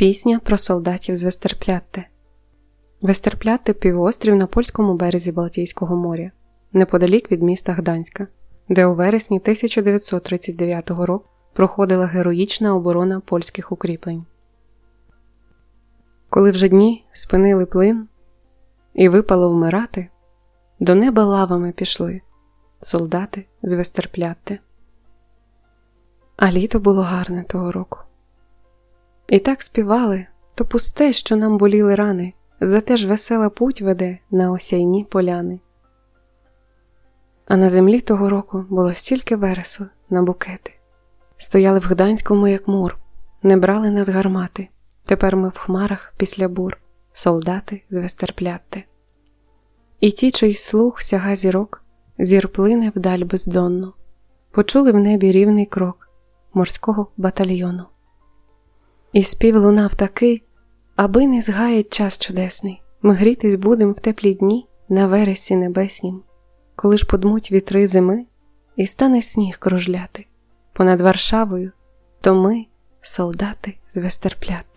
Пісня про солдатів з Вестерплятте. Вестерплятте – півострів на польському березі Балтійського моря, неподалік від міста Гданська, де у вересні 1939 року проходила героїчна оборона польських укріплень. Коли вже дні спинили плин і випало вмирати, до неба лавами пішли солдати з Вестерплятте. А літо було гарне того року. І так співали то пусте, що нам боліли рани, зате ж весела путь веде на осяйні поляни. А на землі того року було стільки вересу на букети. Стояли в Гданському, як мур, не брали нас гармати. Тепер ми в хмарах після бур, солдати з Вестерплятте. І ті, чий слух сяга зірок, зір плине вдаль бездонно, почули в небі рівний крок морського батальйону. І спів лунав такий, аби не згаять час чудесний, ми грітись будем в теплі дні на вересі небеснім, коли ж подмуть вітри зими, і стане сніг кружляти понад Варшавою, то ми, солдати з.